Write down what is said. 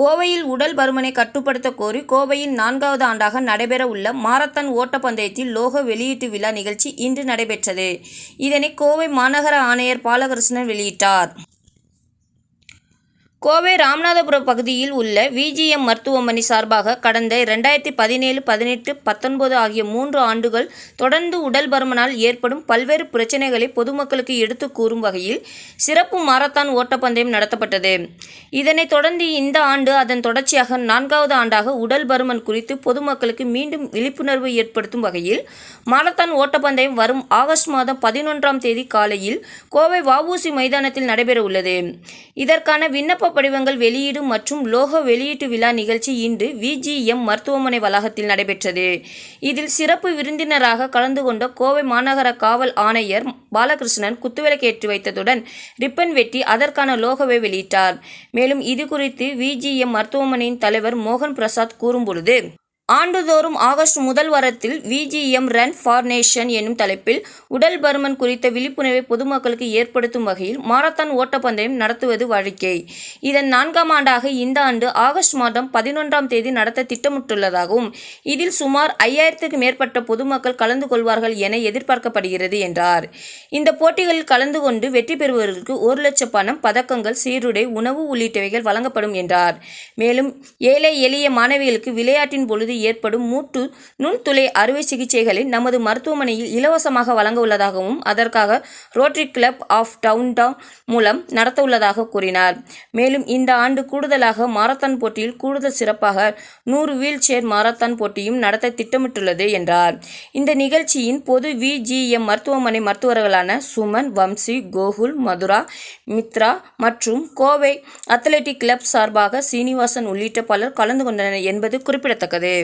கோவையில் உடல் பருமனை கட்டுப்படுத்த கோரி கோவையில் நான்காவது ஆண்டாக நடைபெற உள்ள மாரத்தான் ஓட்டப்பந்தயத்தில் லோக வெளியீட்டு விழா நிகழ்ச்சி இன்று நடைபெற்றது. இதனை கோவை மாநகர ஆணையர் பாலகிருஷ்ணன் வெளியிட்டார். கோவை ராமநாதபுரம் பகுதியில் உள்ள விஜிஎம் மருத்துவமனை சார்பாக கடந்த இரண்டாயிரத்தி பதினேழு பதினெட்டு பத்தொன்பது ஆகிய மூன்று ஆண்டுகள் தொடர்ந்து உடல் பருமனால் ஏற்படும் பல்வேறு பிரச்சனைகளை பொதுமக்களுக்கு எடுத்து கூறும் வகையில் சிறப்பு மாரத்தான் ஓட்டப்பந்தயம் நடத்தப்பட்டது. இதனைத் தொடர்ந்து இந்த ஆண்டு அதன் தொடர்ச்சியாக நான்காவது ஆண்டாக உடல் பருமன் குறித்து பொதுமக்களுக்கு மீண்டும் விழிப்புணர்வு ஏற்படுத்தும் வகையில் மாரத்தான் ஓட்டப்பந்தயம் வரும் ஆகஸ்ட் மாதம் பதினொன்றாம் தேதி காலையில் கோவை வஉசி மைதானத்தில் நடைபெறவுள்ளது. இதற்கான விண்ணப்ப படிவங்கள் வெளியீடு மற்றும் லோக வெளியீட்டு விழா நிகழ்ச்சி இன்று விஜிஎம் மருத்துவமனை வளாகத்தில் நடைபெற்றது. இதில் சிறப்பு விருந்தினராக கலந்து கொண்ட கோவை மாநகர காவல் ஆணையர் பாலகிருஷ்ணன் குத்துவிளக்கேற்றி வைத்ததுடன் ரிப்பன் வெட்டி அதற்கான லோகோவை வெளியிட்டார். மேலும் இது குறித்து விஜிஎம் மருத்துவமனையின் தலைவர் மோகன் பிரசாத் கூறும்பொழுது ஆண்டுதோறும் ஆகஸ்ட் முதல் வாரத்தில் விஜிஎம் ரன் ஃபார் நேஷன் என்னும் தலைப்பில் உடல் பருமன் குறித்த விழிப்புணர்வை பொதுமக்களுக்கு ஏற்படுத்தும் வகையில் மாரத்தான் ஓட்டப்பந்தயம் நடத்துவது வாழ்க்கை இதன் நான்காம் ஆண்டாக இந்த ஆண்டு ஆகஸ்ட் மாதம் பதினொன்றாம் தேதி நடத்த திட்டமிட்டுள்ளதாகவும் இதில் சுமார் ஐயாயிரத்துக்கு மேற்பட்ட பொதுமக்கள் கலந்து கொள்வார்கள் என எதிர்பார்க்கப்படுகிறது என்றார். இந்த போட்டிகளில் கலந்து கொண்டு வெற்றி பெறுபவர்களுக்கு ஒரு லட்சம் பணம் பதக்கங்கள் சீருடை உணவு உள்ளிட்டவைகள் வழங்கப்படும் என்றார். மேலும் ஏழை எளிய மாணவிகளுக்கு விளையாட்டின் பொழுது ஏற்படும் மூட்டு நுண்துளை அறுவை சிகிச்சைகளை நமது மருத்துவமனையில் இலவசமாக வழங்க உள்ளதாகவும் அதற்காக rotary club of town town மூலம் நடத்த உள்ளதாக கூறினார். மேலும் இந்த ஆண்டு கூடுதலாக மாரத்தான் போட்டியில் கூடுதல் சிறப்பாக நூறு வீல் சேர் மாரத்தான் போட்டியும் நடத்த திட்டமிட்டுள்ளது என்றார். இந்த நிகழ்ச்சியின் பொது விஜிஎம் மருத்துவமனை மருத்துவர்களான சுமன் வம்சி கோகுல் மதுரா மித்ரா மற்றும் கோவை அத்லெட்டிக் கிளப் சார்பாக சீனிவாசன் உள்ளிட்ட பலர் கலந்து கொண்டனர் என்பது குறிப்பிடத்தக்கது.